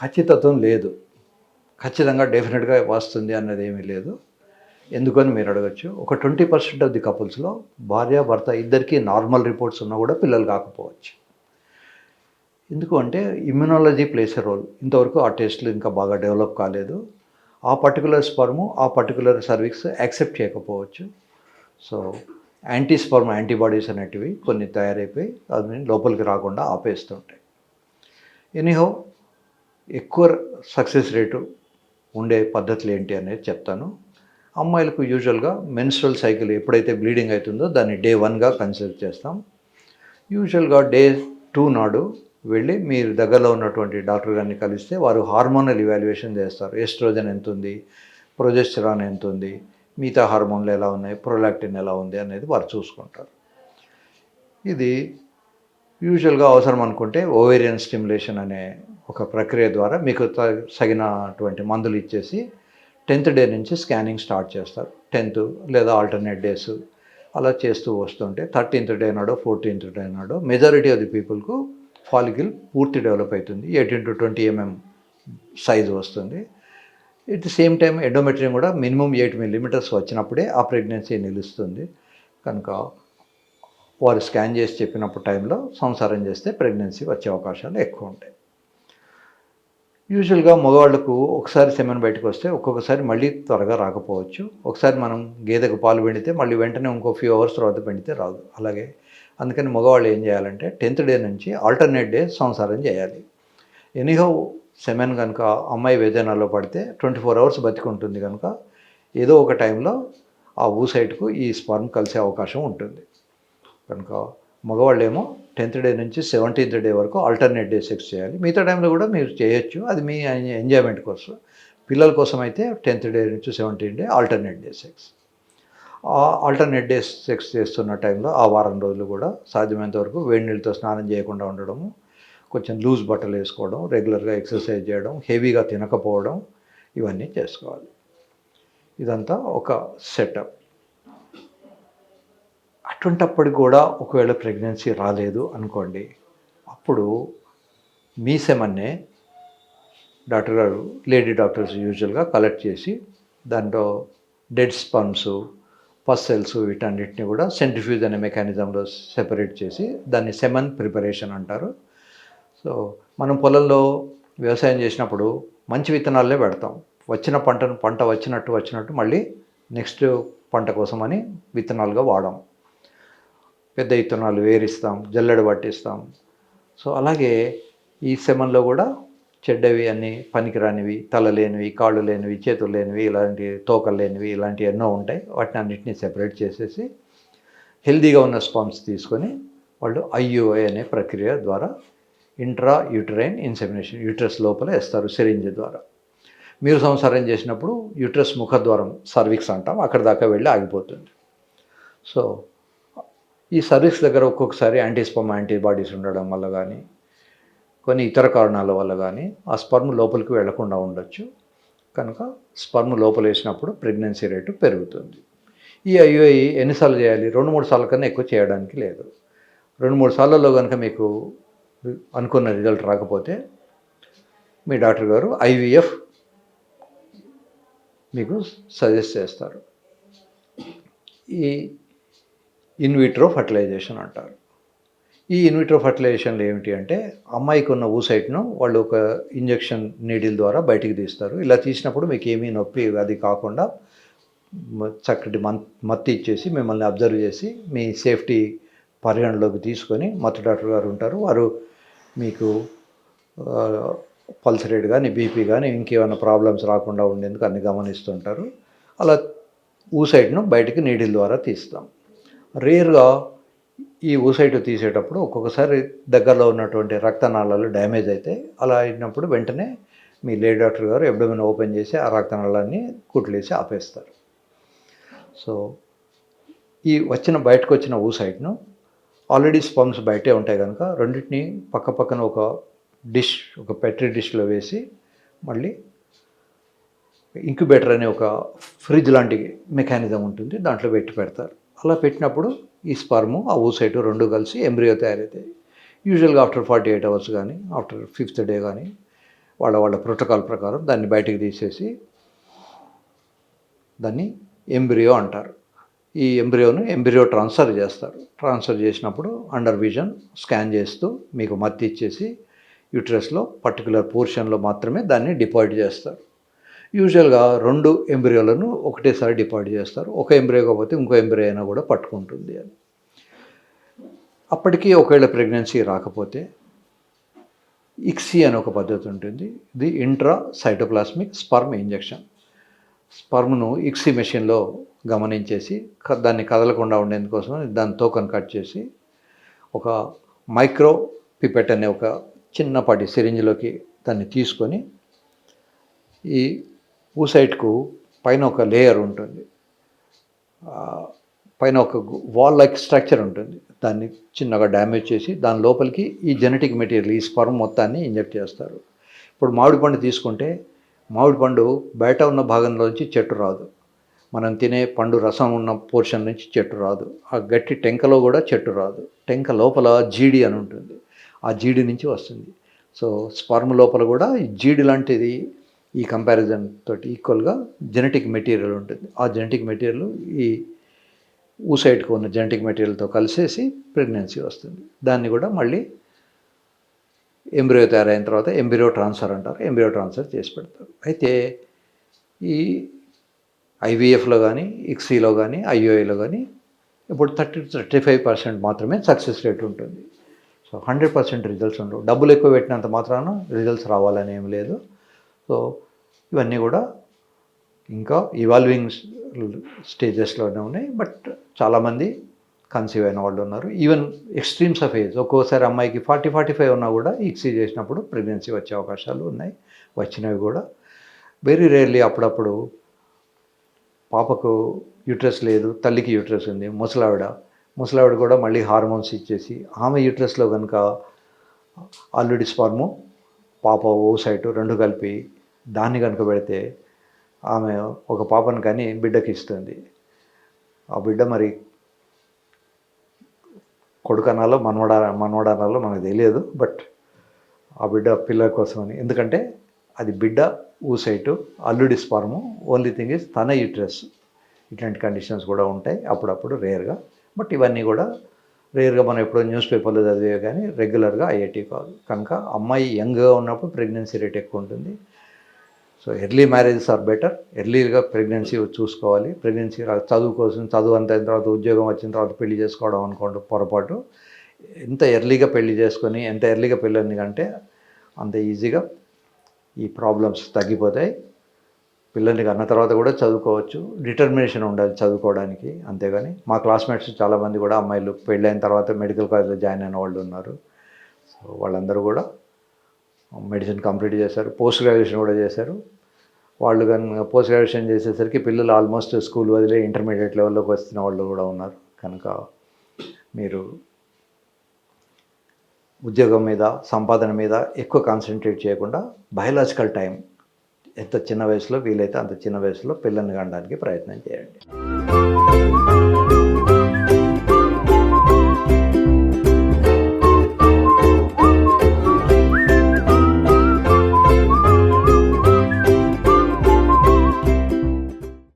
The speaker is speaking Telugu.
ఖచ్చితత్వం లేదు. ఖచ్చితంగా డెఫినెట్గా వస్తుంది అన్నది ఏమీ లేదు. ఎందుకని మీరు అడగచ్చు? ఒక ట్వంటీ పర్సెంట్ ఆఫ్ ది కపుల్స్లో భార్య భర్త ఇద్దరికీ నార్మల్ రిపోర్ట్స్ ఉన్నా కూడా పిల్లలు కాకపోవచ్చు. ఎందుకు అంటే ఇమ్యునాలజీ ప్లేస్ ఎ రోల్. ఇంతవరకు ఆ టెస్ట్లు ఇంకా బాగా డెవలప్ కాలేదు. ఆ పర్టికులర్ స్పర్ము ఆ పర్టికులర్ సర్వీస్ యాక్సెప్ట్ చేయకపోవచ్చు. సో యాంటీ స్పర్మ్ యాంటీబాడీస్ అనేటివి కొన్ని తయారైపోయి అది లోపలికి రాకుండా ఆపేస్తుంటాయి ఎనీహో ఎక్కువ సక్సెస్ రేటు ఉండే పద్ధతులు ఏంటి అనేది చెప్తాను. అమ్మాయిలకు యూజువల్గా మెన్స్ట్రల్ సైకిల్ ఎప్పుడైతే బ్లీడింగ్ అవుతుందో దాన్ని డే వన్గా కన్సిడర్ చేస్తాం. యూజువల్గా డే టూ నాడు వెళ్ళి మీరు దగ్గరలో ఉన్నటువంటి డాక్టర్ గారిని కలిస్తే వారు హార్మోనల్ ఇవాల్యుయేషన్ చేస్తారు. ఎస్ట్రోజన్ ఎంత ఉంది ప్రొజెస్టరాన్ ఎంత ఉంది మిగతా హార్మోన్లు ఎలా ఉన్నాయి? ప్రొలాక్టిన్ ఎలా ఉంది అనేది వారు చూసుకుంటారు. ఇది యూజువల్గా అవసరం అనుకుంటే ఓవేరియన్ స్టిమ్యులేషన్ అనే ఒక ప్రక్రియ ద్వారా మీకు తగినటువంటి మందులు ఇచ్చేసి టెన్త్ డే నుంచి స్కానింగ్ స్టార్ట్ చేస్తారు. టెన్త్ లేదా ఆల్టర్నేట్ డేస్ అలా చేస్తూ వస్తుంటే థర్టీన్త్ డే నాడో ఫోర్టీన్త్ డే నాడో మెజారిటీ ఆఫ్ ది పీపుల్కు ఫాలికల్ పూర్తి డెవలప్ అవుతుంది. Eighteen to twenty MM size వస్తుంది. At the same time endometrium కూడా మినిమం ఎయిట్ మిల్లీమీటర్స్ వచ్చినప్పుడే ఆ ప్రెగ్నెన్సీ నిలుస్తుంది. కనుక వారు స్కాన్ చేసి చెప్పినప్పుడు టైంలో సంసారం చేస్తే ప్రెగ్నెన్సీ వచ్చే అవకాశాలు ఎక్కువ ఉంటాయి. యూజువల్గా మగవాళ్ళకు ఒకసారి సెమెన్ బయటకు వస్తే ఒక్కొక్కసారి మళ్ళీ త్వరగా రాకపోవచ్చు. ఒకసారి మనం గేదెకు పాలు పెండితే మళ్ళీ వెంటనే ఇంకో ఫ్యూ అవర్స్ తర్వాత పెండితే రాదు. అలాగే అందుకని మగవాళ్ళు ఏం చేయాలంటే టెన్త్ డే నుంచి ఆల్టర్నేట్ డే సంసారం చేయాలి. ఎనీహౌ సెమెన్ కనుక అమ్మాయి వేదనలో పడితే ట్వంటీ ఫోర్ అవర్స్ బతికుంటుంది కనుక ఏదో ఒక టైంలో ఆ ఊసైట్కు ఈ స్పర్మ్ కలిసే అవకాశం ఉంటుంది. కనుక మగవాళ్ళేమో టెన్త్ డే నుంచి సెవెంటీన్త్ డే వరకు ఆల్టర్నేట్ డే సెక్స్ చేయాలి. మిగతా టైంలో కూడా మీరు చేయొచ్చు. అది మీ ఎంజాయ్మెంట్ కోసం పిల్లల కోసం అయితే టెన్త్ డే నుంచి seventeen day alternate day sex. Alternate days sex చేస్తున్న టైంలో ఆ వారం రోజులు కూడా సాధ్యమైనంత వరకు వేడి నీళ్ళతో స్నానం చేయకుండా ఉండడము కొంచెం లూజ్ బట్టలు వేసుకోవడం రెగ్యులర్గా ఎక్సర్సైజ్ చేయడం హెవీగా తినకపోవడం ఇవన్నీ చేసుకోవాలి. ఇదంతా ఒక సెటప్ అటువంటప్పటికి కూడా ఒకవేళ ప్రెగ్నెన్సీ రాలేదు అనుకోండి అప్పుడు మీ సెమన్నే డాక్టర్ గారు లేడీ డాక్టర్స్ యూజువల్గా కలెక్ట్ చేసి దాంట్లో డెడ్ స్పమ్స్ పస్ సెల్స్ వీటన్నిటిని కూడా సెంట్రిఫ్యూజ్ అనే మెకానిజంలో సెపరేట్ చేసి దాన్ని సెమన్ ప్రిపరేషన్ అంటారు. సో మనం పొలంలో వ్యవసాయం చేసినప్పుడు మంచి విత్తనాలే పెడతాం. వచ్చిన పంటను పంట వచ్చినట్టు వచ్చినట్టు మళ్ళీ నెక్స్ట్ పంట కోసమని విత్తనాలుగా వాడాం. పెద్ద విత్తనాలు వేరిస్తాం జల్లెడ పట్టిస్తాం. సో అలాగే ఈ సెమన్లో కూడా చెడ్డవి అన్ని పనికిరానివి తల లేనివి కాళ్ళు లేనివి చేతులు లేనివి ఇలాంటి తోకలు లేనివి ఇలాంటివి ఎన్నో ఉంటాయి. వాటిని అన్నింటినీ సెపరేట్ చేసేసి హెల్దీగా ఉన్న స్పామ్స్ తీసుకొని వాళ్ళు ఐయుఐ అనే ప్రక్రియ ద్వారా ఇంట్రా యూటరైన్ ఇన్సెమినేషన్ యూట్రస్ లోపల వేస్తారు సిరింజ్ ద్వారా. మీరు సంసారం చేసినప్పుడు యూట్రస్ ముఖద్వారం సర్విక్స్ అంటాం అక్కడ దాకా వెళ్ళి ఆగిపోతుంది. సో ఈ సర్వీస్ దగ్గర ఒక్కొక్కసారి యాంటీస్పమ్ యాంటీబాడీస్ ఉండడం వల్ల కానీ కొన్ని ఇతర కారణాల వల్ల కానీ ఆ స్పర్మ్ లోపలికి వెళ్ళకుండా ఉండొచ్చు. కనుక స్పర్మ్ లోపల వేసినప్పుడు ప్రెగ్నెన్సీ రేటు పెరుగుతుంది. ఈ ఐయుఐ ఎన్నిసార్లు చేయాలి? రెండు మూడు సార్ల కన్నా ఎక్కువ చేయడానికి లేదు. రెండు మూడు సార్లలో కనుక మీకు అనుకున్న రిజల్ట్ రాకపోతే మీ డాక్టర్ గారు ఐవీఎఫ్ మీకు సజెస్ట్ చేస్తారు. ఈ ఇన్విట్రో ఫర్టిలైజేషన్ అంటారు. ఈ ఇన్విట్రో ఫర్టిలైజేషన్లు ఏమిటి అంటే అమ్మాయికి ఉన్న ఊసైట్ను వాళ్ళు ఒక ఇంజెక్షన్ నీడిల్ ద్వారా బయటికి తీస్తారు. ఇలా తీసినప్పుడు మీకు ఏమీ నొప్పి అది కాకుండా చక్కటి మన్ మత్తి ఇచ్చేసి మిమ్మల్ని అబ్జర్వ్ చేసి మీ సేఫ్టీ పరిగణలోకి తీసుకొని మత్తు డాక్టర్ గారు ఉంటారు. వారు మీకు పల్స్ రేట్ కానీ బీపీ కానీ ఇంకేమైనా ప్రాబ్లమ్స్ రాకుండా ఉండేందుకు అన్ని గమనిస్తుంటారు. అలా ఊసైట్ను బయటికి నీడిల్ ద్వారా తీస్తాం. రేర్గా ఈ ఊసైటు తీసేటప్పుడు ఒక్కొక్కసారి దగ్గరలో ఉన్నటువంటి రక్తనాళాలు డ్యామేజ్ అవుతాయి అలా అయినప్పుడు వెంటనే మీ లేడీ డాక్టర్ గారు ఎబ్డమిన్ ఓపెన్ చేసి ఆ రక్తనాళాన్ని కుట్లేసి ఆపేస్తారు. సో ఈ వచ్చిన బయటకు వచ్చిన ఊసైట్ను ఆల్రెడీ స్పమ్స్ బయటే ఉంటాయి కనుక రెండింటిని పక్క పక్కన ఒక డిష్ ఒక పెట్రీ డిష్లో వేసి మళ్ళీ ఇంక్యుబేటర్ అనే ఒక ఫ్రిడ్జ్ లాంటి మెకానిజం ఉంటుంది దాంట్లో పెట్టి పెడతారు. అలా పెట్టినప్పుడు ఈ స్పర్ము ఆ ఓసైటు రెండు కలిసి ఎంబ్రియో తయారవుతాయి యూజువల్గా ఆఫ్టర్ ఫార్టీ ఎయిట్ అవర్స్ కానీ ఆఫ్టర్ ఫిఫ్త్ డే కానీ వాళ్ళ వాళ్ళ ప్రోటోకాల్ ప్రకారం దాన్ని బయటికి తీసేసి దాన్ని ఎంబ్రియో అంటారు. ఈ ఎంబ్రియోను ఎంబ్రియో ట్రాన్స్ఫర్ చేస్తారు. ట్రాన్స్ఫర్ చేసినప్పుడు అండర్ విజన్ స్కాన్ చేస్తూ మీకు మత్తి ఇచ్చేసి యూట్రస్లో పర్టికులర్ పోర్షన్లో మాత్రమే దాన్ని డిపాజిట్ చేస్తారు. యూజువల్గా రెండు ఎంబ్రియోలను ఒకటేసారి డిపార్ట్ చేస్తారు. ఒక ఎంబ్రియో కాకపోతే ఇంకో ఎంబ్రియో అయినా కూడా పట్టుకుంటుంది అని అప్పటికీ ఒకవేళ ప్రెగ్నెన్సీ రాకపోతే ఇక్సీ అనే ఒక పద్ధతి ఉంటుంది. ఇది ఇంట్రా సైటోప్లాస్మిక్ స్పర్మ్ ఇంజెక్షన్. స్పర్మ్ను ఇక్సీ మెషిన్లో గమనించేసి దాన్ని కదలకుండా ఉండేందుకోసం దాని తోకను కట్ చేసి ఒక మైక్రో పిపెట్ అనే ఒక చిన్నపాటి సిరింజ్లోకి దాన్ని తీసుకొని ఈ ఊసైట్కు పైన ఒక లేయర్ ఉంటుంది. పైన ఒక వాల్ లైక్ స్ట్రక్చర్ ఉంటుంది. దాన్ని చిన్నగా డ్యామేజ్ చేసి దాని లోపలికి ఈ జెనెటిక్ మెటీరియల్ ఈ స్పర్మ్ మొత్తాన్ని ఇంజెక్ట్ చేస్తారు. ఇప్పుడు మామిడి పండు తీసుకుంటే మామిడి పండు బయట ఉన్న భాగంలోంచి చెట్టు రాదు. మనం తినే పండు రసం ఉన్న పోర్షన్ నుంచి చెట్టు రాదు. ఆ గట్టి టెంకలో కూడా చెట్టు రాదు. టెంక లోపల జీడి అని ఉంటుంది. ఆ జీడి నుంచి వస్తుంది. సో స్పర్మ్ లోపల కూడా ఈ జీడి లాంటిది ఈ కంపారిజన్ తోటి ఈక్వల్గా జెనెటిక్ మెటీరియల్ ఉంటుంది. ఆ జెనెటిక్ మెటీరియల్ ఈ ఊసైడ్కి ఉన్న జెనెటిక్ మెటీరియల్తో కలిసేసి ప్రెగ్నెన్సీ వస్తుంది. దాన్ని కూడా మళ్ళీ ఎంబ్రియో తయారైన తర్వాత ఎంబ్రియో ట్రాన్స్ఫర్ అంటారు. ఎంబ్రియో ట్రాన్స్ఫర్ చేసి పెడతారు. అయితే ఈ ఐవీఎఫ్లో కానీ ఇక్సీలో కానీ ఐఓఏలో కానీ ఇప్పుడు థర్టీ థర్టీ ఫైవ్ పర్సెంట్ మాత్రమే సక్సెస్ రేట్ ఉంటుంది. సో హండ్రెడ్ పర్సెంట్ రిజల్ట్స్ ఉండవు. డబ్బులు ఎక్కువ పెట్టినంత మాత్రాన రిజల్ట్స్ రావాలని ఏం లేదు. సో ఇవన్నీ కూడా ఇంకా ఇవాల్వింగ్ స్టేజెస్లోనే ఉన్నాయి. బట్ చాలామంది కన్సీవ్ అయిన వాళ్ళు ఉన్నారు. ఈవెన్ ఎక్స్ట్రీమ్స్ ఆఫ్ ఏజ్ ఒక్కోసారి అమ్మాయికి ఫార్టీ ఫార్టీ ఫైవ్ ఉన్నా కూడా ఈక్సీ చేసినప్పుడు ప్రెగ్నెన్సీ వచ్చే అవకాశాలు ఉన్నాయి. వచ్చినవి కూడా. వెరీ రేర్లీ అప్పుడప్పుడు పాపకు యూట్రస్ లేదు తల్లికి యూట్రస్ ఉంది ముసలావిడ. ముసలావిడ కూడా మళ్ళీ హార్మోన్స్ ఇచ్చేసి ఆమె యూట్రస్లో కనుక ఆల్రెడీ స్పర్ము పాప ఓసైటు రెండు కలిపి దాన్ని కనుక పెడితే ఆమె ఒక పాపను కానీ బిడ్డకి ఇస్తుంది. ఆ బిడ్డ మరి కొడుకనాలో మనవడా మనవడానాలో మనకు తెలియదు బట్ ఆ బిడ్డ పిల్లల కోసమని. ఎందుకంటే అది బిడ్డ ఊసైటు అల్లుడి స్పర్ము. ఓన్లీ థింగ్ ఇస్ తన యూట్రస్. ఇట్లాంటి కండిషన్స్ కూడా ఉంటాయి అప్పుడప్పుడు రేర్గా. బట్ ఇవన్నీ కూడా రేర్గా మనం ఎప్పుడో న్యూస్ పేపర్లో చదివే కానీ రెగ్యులర్గా ఐఐటీ కాదు. కనుక అమ్మాయి యంగ్గా ఉన్నప్పుడు ప్రెగ్నెన్సీ రేట్ ఎక్కువ ఉంటుంది. So early marriages are better ఎర్లీగా ప్రెగ్నెన్సీ చూసుకోవాలి. ప్రెగ్నెన్సీ చదువు కోసం చదువు అంత అయిన తర్వాత ఉద్యోగం వచ్చిన తర్వాత పెళ్ళి చేసుకోవడం అనుకోండి పొరపాటు. ఎంత ఎర్లీగా పెళ్ళి చేసుకొని ఎంత ఎర్లీగా పెళ్ళని కంటే అంత ఈజీగా ఈ ప్రాబ్లమ్స్ తగ్గిపోతాయి. పిల్లల్ని కన్న తర్వాత కూడా చదువుకోవచ్చు. డిటర్మినేషన్ ఉండాలి చదువుకోవడానికి అంతేగాని. మా క్లాస్మేట్స్ చాలామంది కూడా అమ్మాయిలు పెళ్ళైన తర్వాత మెడికల్ కాలేజ్లో జాయిన్ అయిన వాళ్ళు ఉన్నారు. సో వాళ్ళందరూ కూడా మెడిసిన్ కంప్లీట్ చేశారు. పోస్ట్ గ్రాడ్యుయేషన్ కూడా చేశారు. వాళ్ళు కనుక పోస్ట్ గ్రాడ్యుయేషన్ చేసేసరికి పిల్లలు ఆల్మోస్ట్ స్కూల్ వదిలే ఇంటర్మీడియట్ లెవెల్లోకి వస్తున్న వాళ్ళు కూడా ఉన్నారు. కనుక మీరు ఉద్యోగం మీద సంపాదన మీద ఎక్కువ కాన్సన్ట్రేట్ చేయకుండా బయలాజికల్ టైం ఎంత చిన్న వయసులో వీలైతే అంత చిన్న వయసులో పిల్లల్ని కనడానికి ప్రయత్నం చేయండి.